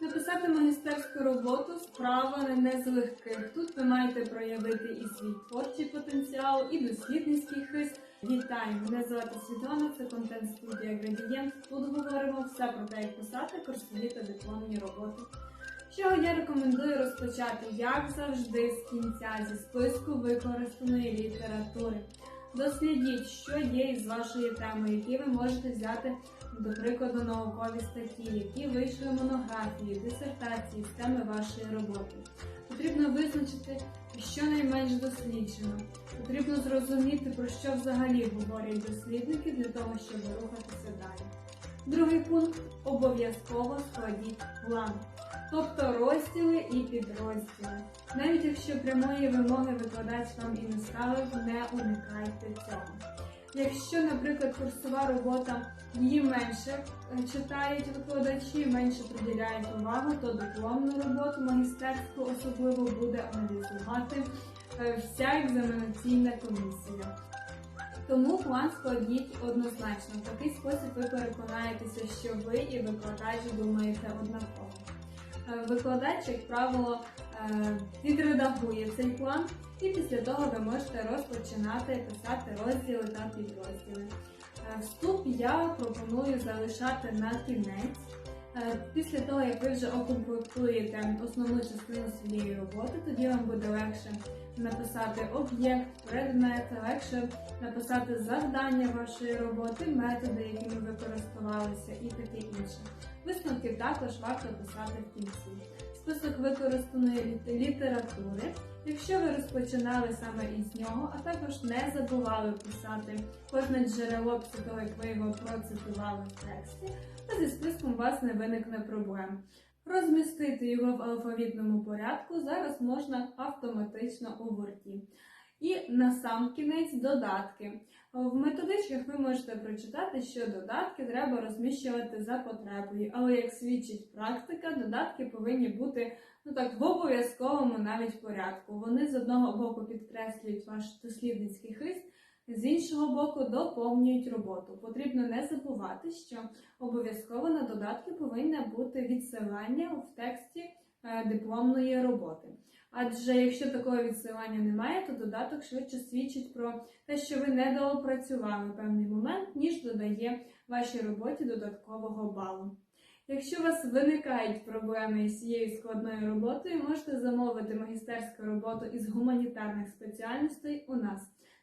Написати магістерську роботу справа не з легких. Тут ви маєте проявити і свій творчий потенціал, і дослідницький хист. Вітаю! Мене звати Світлана, це контент студія Градієнт. Тут говоримо все про те, як писати курсові та дипломні роботи. Чого я рекомендую розпочати, як завжди, з кінця зі списку використаної літератури. Дослідіть, що є із вашої теми, які ви можете взяти, до прикладу, наукові статті, які вийшли монографії, дисертації з теми вашої роботи. Потрібно визначити, що найменш досліджено. Потрібно зрозуміти, про що взагалі говорять дослідники для того, щоб рухатися далі. Другий пункт обов'язково складіть план, тобто розділи і підрозділи. Навіть якщо прямої вимоги викладач вам і не ставив, не уникайте цього. Якщо, наприклад, курсова робота її менше е, читають викладачі, менше приділяють увагу, то дипломну роботу магістерську особливо буде аналізувати е, вся екзаменаційна комісія. Тому план складіть однозначно. В такий спосіб ви переконаєтеся, що ви і викладач думаєте однаково. Викладач, як правило, е, відредагує цей план, і після того ви можете розпочинати писати розділи та підрозділи. Е, Вступ я пропоную залишати на кінець. Після того, як ви вже окомплектуєте основну частину своєї роботи, тоді вам буде легше написати об'єкт, предмет, легше написати завдання вашої роботи, методи, якими ви користувалися, і таке інше. Висновки також варто писати в кінці. Список використаної літ- літератури. Якщо ви розпочинали саме із нього, а також не забували писати кожне джерело після як ви його процитували в тексті, то зі списком у вас не виникне проблем. Розмістити його в алфавітному порядку зараз можна автоматично у Word. І на сам кінець додатки. В методичках ви можете прочитати, що додатки треба розміщувати за потребою, але як свідчить практика, додатки повинні бути ну так в обов'язковому навіть порядку. Вони з одного боку підкреслюють ваш дослідницький хист, з іншого боку доповнюють роботу. Потрібно не забувати, що обов'язково на додатки повинне бути відсилання в тексті е, дипломної роботи. Адже якщо такого відсилання немає, то додаток швидше свідчить про те, що ви не доопрацювали певний момент, ніж додає вашій роботі додаткового балу. Якщо у вас виникають проблеми з цією складною роботою, можете замовити магістерську роботу із гуманітарних спеціальностей у нас.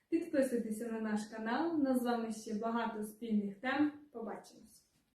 Підписуйтеся на наш канал, у нас з вами ще багато спільних тем. Побачимось!